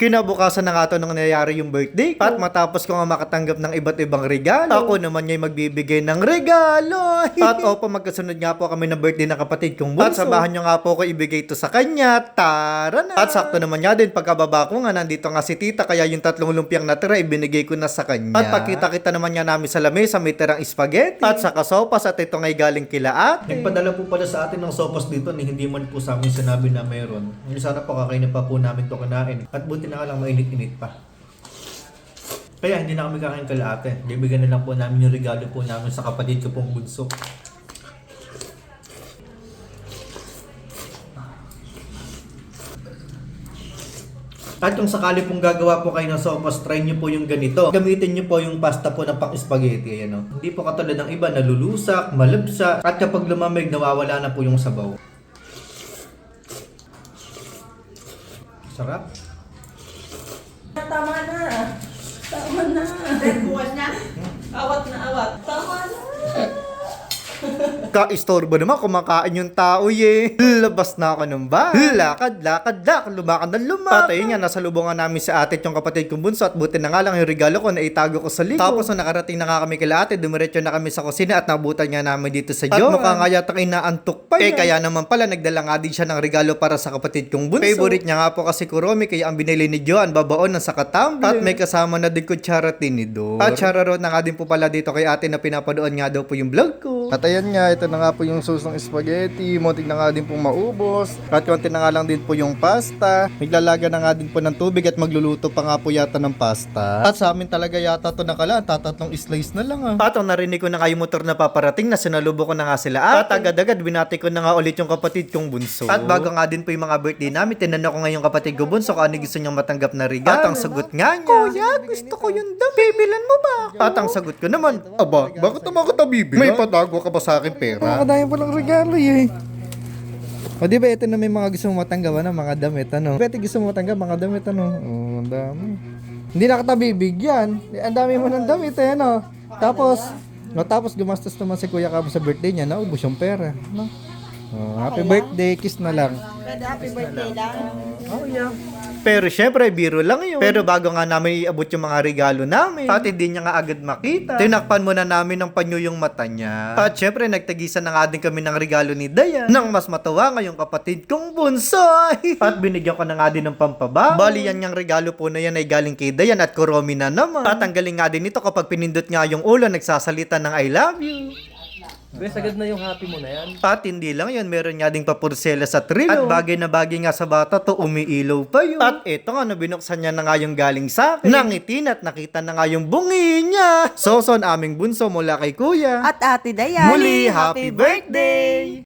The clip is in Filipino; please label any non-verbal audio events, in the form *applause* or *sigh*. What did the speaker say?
Kinabukasan na nga to nang nangyayari yung birthday ko. At matapos ko nga makatanggap ng iba't ibang regalo, ako naman nga'y magbibigay ng regalo. *laughs* At opo, magkasunod nga po kami ng birthday ng kapatid kong bunso. At samahan nyo nga po ko ibigay to sa kanya. Tara na! At sakto naman nga din, pagkababa ko nga, nandito nga si tita, kaya yung tatlong lumpiang natira, ibinigay ko na sa kanya. At pagkita-kita naman nga namin sa lamesa, may tirang spaghetti. At sa kasopas, at ito nga'y galing kila ate. Nagpadala po pala sa atin ng sopas dito, ni hindi man po sa amin sinabi na meron. Sana po kakainin pa po namin to kinain. At buti na nga lang mainit-init pa. Kaya hindi na kami kakain kala ate. Bibigyan na lang po namin yung regalo po namin sa kapatid ko pong bunso. At kung sakali pong gagawa po kayo ng sopas, try nyo po yung ganito. Gamitin nyo po yung pasta po ng pang spaghetti. Ayan, o. Hindi po katulad ng iba, nalulusak, malabsa, at kapag lumamig, nawawala na po yung sabaw. Sarap. Tama na. Tama na. Bukas na. Awat na. Ka-istorbo naman, kumakain yung tao ye. Labas na ako ng bahay. Lakad, lakad, lakad, lumakad na lumakad. At ayun nga, nasa lubungan namin si ate at yung kapatid kong bunso at buti na nga lang yung regalo ko na itago ko sa likod. Tapos nung nakarating na nga kami kila ate, dumiretso na kami sa kusina at nabutan nga namin dito sa Joan. At mukha nga yatang inaantok pa Eh kaya naman pala, nagdala nga din siya ng regalo para sa kapatid kong bunso. Favorite niya nga po kasi kuromi, kaya ang binili ni Joan, babaon ng sakatamble. At may kasama na din kutsara tinidor. At chararo na nga din po pala dito kay ate na pinapadoon nga daw po yung vlog ko. At ayan nga, ito na nga po yung sauce ng spaghetti. Muntik na nga din pong maubos. At konti na nga lang din po yung pasta. Naglalaga na nga din po ng tubig at magluluto pa nga po yata ng pasta. At sa amin talaga yata to nakala. Tatatlong slice na lang ah. At ang narinig ko na yung motor na paparating na sinalubo ko na nga sila. At agad-agad binati ko na nga ulit yung kapatid kong bunso. At bago nga din po yung mga birthday namin, tinanong ko nga yung kapatid ko bunso kung ano gusto niyang matanggap na regalo. At ang sagot nga niya, Kuya, gusto ko yung dam. Bibilan mo ba? At ang sagot ko naman, Aba, bakit naman kita bibili? May patago ka ba sa akin pera? Nakakadayan pa ng regalo eh. O di ba ito na may mga gusto mo matanggap ano, mga damit ano? Pwede gusto mo matanggap mga damit ano? Oh, ang dami. Hindi na kita bibigyan. Ang dami mo ng damit eh ano. Tapos, no, tapos gumastos naman si Kuya Kabo sa birthday niya, naubos yung pera. No? Oh, happy birthday, kiss na lang. Pwede happy birthday lang. Oh, yeah. Pero syempre, biro lang yun. Pero bago nga namin iabot yung mga regalo namin, at hindi niya nga agad makita, tinakpan muna namin ng panyo yung mata niya. At syempre, nagtagisan na nga din kami ng regalo ni Dayan. Nang mas matawa nga yung kapatid kong bunso. *laughs* at binigyan ko na nga din ng pampaba. Bali yan yung regalo po na yan ay galing kay Dayan at Kuromi na naman. At ang galing nga din nito kapag pinindot nga yung ulo, nagsasalita ng I love you. Bes, agad na yung happy mo na yan. At hindi lang yun, meron nga ding papursela sa trilo. At bagay na bagay nga sa bata to, umiilaw pa yun. At ito nga, nabinuksan niya na nga yung galing sa akin. Nangitin at nakita na nga yung bungi niya. So, son, aming bunso mula kay kuya. At Ate Dayan. Muli, happy birthday!